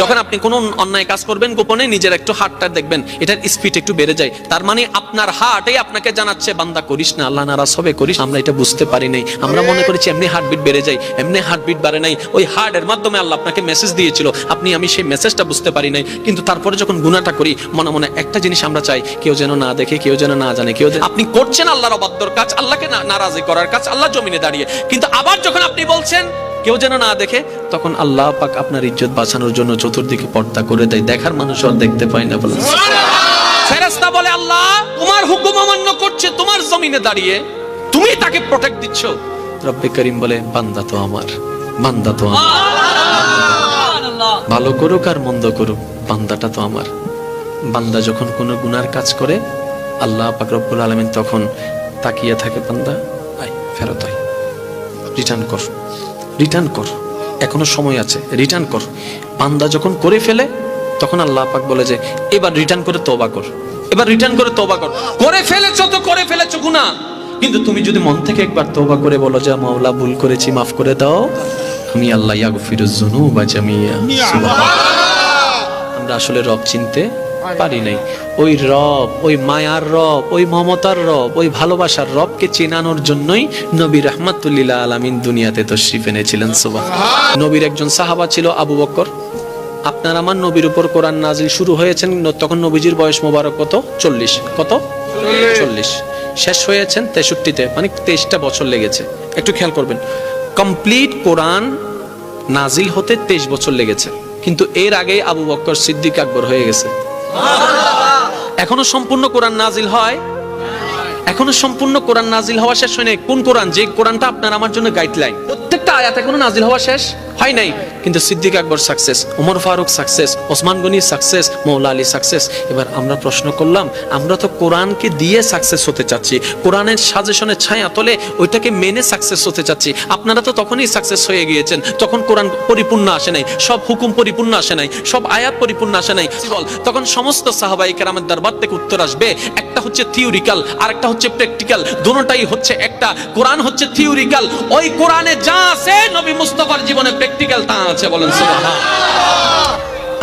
যখন আপনি কোনো অন্যায় কাজ করবেন, গোপনে নিজের একটু হার্টটা দেখবেন, এটার স্পিড একটু বেড়ে যায়। তার মানে আপনার হার্টই আপনাকে জানাচ্ছে, বান্দা করিস না, আল্লাহ নারাজ হবে, করিস আমরা এটা বুঝতে পারি নাই। আমরা মনে করেছি এমনি হার্টবিট বেড়ে যায়, এমনি হার্টবিট বাড়ে নাই। ওই হার্টের মাধ্যমে আল্লাহ আপনাকে মেসেজ দিয়েছিল। আপনি, আমি সেই মেসেজটা বুঝতে পারি নাই। কিন্তু তারপরে যখন গুনাহটা করি, মনে মনে একটা জিনিস আমরা চাই, কেউ যেন না দেখে, কেউ যেন না জানে, কেউ আপনি করছেন আল্লাহর অবাধ্যর কাজ, আল্লাহকে নারাজি করার কাজ, আল্লাহ জমিনে দাঁড়িয়ে। কিন্তু আবার যখন আপনি বলছেন কেউ যেন না দেখে তখন আল্লাহ পাক আপনার ইজ্জত বাঁচানোর জন্য চতুর্দিকে পর্দা করে দেয়। দেখার মানুষ আর দেখতে পায় না বলে। ফেরেশতা বলে আল্লাহ তোমার হুকুম অমান্য করছে তোমার জমিনে দাঁড়িয়ে তুমি তাকে প্রোটেক্ট দিচ্ছ। রব্বে করিম বলে বান্দা তো আমার বান্দা তো আমার। ভালো করুক আর মন্দ করুক বান্দাটা তো আমার। বান্দা যখন কোনো গুনার কাজ করে আল্লাহ পাক রব্বুল আলামিন তখন তাকিয়ে থাকে বান্দা আয় ফেরত আয়। রিটার্ন কর। রিটার্ন কর। এখনও সময় আছে। রিটার্ন কর। বান্দা যখন করে ফেলে তখন আল্লাহ পাক বলে যে এবার রিটার্ন করে তওবা কর। এবার রিটার্ন করে তওবা কর। করে ফেলেছো তো করে ফেলেছো গুনাহ। কিন্তু তুমি যদি মন থেকে একবার তওবা করে বলো যে মাওলা ভুল করেছি মাফ করে দাও। আমি আল্লাহ ইয়াগফিরুজ যুনুবা জামিয়া। সুবহানাল্লাহ। আমরা আসলে রব চিনতে পারি নাই। ওই রব ওই মায়ার রব ওই মমতার রব ওই ভালোবাসার রবকে চেনানোর জন্যই নবী রহমাতুল্লিলা আলামিন দুনিয়াতে তশরিফ এনেছিলেন সুবাহ নবীর একজন সাহাবা ছিল আবু বক্কর আপনার আমার নবীর উপর কোরআন নাজিল শুরু হয়েছেন তখন নবীজির বয়স মোবারক কত? চল্লিশ। কত? চল্লিশ। শেষ হয়েছেন তেষট্টিতে মানে তেইশটা বছর লেগেছে। একটু খেয়াল করবেন। কমপ্লিট কোরআন নাজিল হতে তেইশ বছর লেগেছে কিন্তু এর আগে আবু বক্কর সিদ্দিক আকবর হয়ে গেছে। এখনও সম্পূর্ণ কোরআন নাজিল হয়? এখনও সম্পূর্ণ কোরআন নাজিল হওয়া শেষ হয় নাই। কোন কোরআন? যে কোরআনটা আপনার আমার জন্য গাইডলাইন প্রত্যেকটা আয়াত এখনও নাজিল হওয়া শেষ? হয় নাই। কিন্তু Siddique Akbar success Omar Faruk success Osman Gani success Moula Ali success এবার আমরা প্রশ্ন করলাম, আমরা তো কোরআনকে দিয়ে সাকসেস হতে চাচ্ছি। কোরআনের সাজেশনের ছায়া তলে ওইটাকে মেনে সাকসেস হতে চাচ্ছি। আপনারা তো তখনই সাকসেস হয়ে গিয়েছেন তখন কোরআন পরিপূর্ণ আসে নাই, সব হুকুম পরিপূর্ণ আসে নাই, সব আয়াত পরিপূর্ণ আসে নাই। বল, তখন সমস্ত সাহাবাই কেরামের দরবার থেকে উত্তর আসবে, একটা হচ্ছে থিওরিক্যাল আর একটা হচ্ছে প্র্যাকটিক্যাল দুটোটাই হচ্ছে একটা, কোরআন হচ্ছে থিওরিক্যাল ওই কোরআনে যা আছে নবী মুস্তফার জীবনে প্র্যাকটিক্যাল তা আছে বলেন সুবহানাল্লাহ।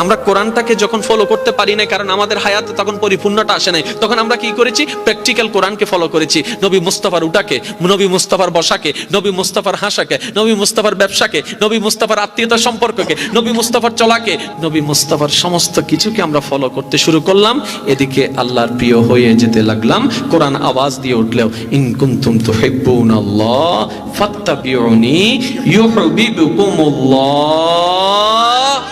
আমরা কোরআনটাকে যখন ফলো করতে পারি না কারণ আমাদের হায়াতে তখন পরিপূর্ণটা আসে নাই, তখন আমরা কি করেছি? প্র্যাকটিক্যাল কোরআনকে ফলো করেছি। নবী মুস্তাফার উটাকে, নবী মুস্তাফার বসাকে, নবী মুস্তাফার হাসাকে, নবী মুস্তাফার ব্যবসাকে, নবী মুস্তাফার আত্মীয়তা সম্পর্ককে, নবী মুস্তাফার চলাকে, নবী মুস্তাফার সমস্ত কিছুকে আমরা ফলো করতে শুরু করলাম। এদিকে আল্লাহর প্রিয় হয়ে যেতে লাগলাম। কোরআন আওয়াজ দিয়ে উঠলেও, ইন কুনতুম তুহিব্বুনাল্লাহ ফাত্তাবিউনি ইউহিব্বুকুমুল্লাহ।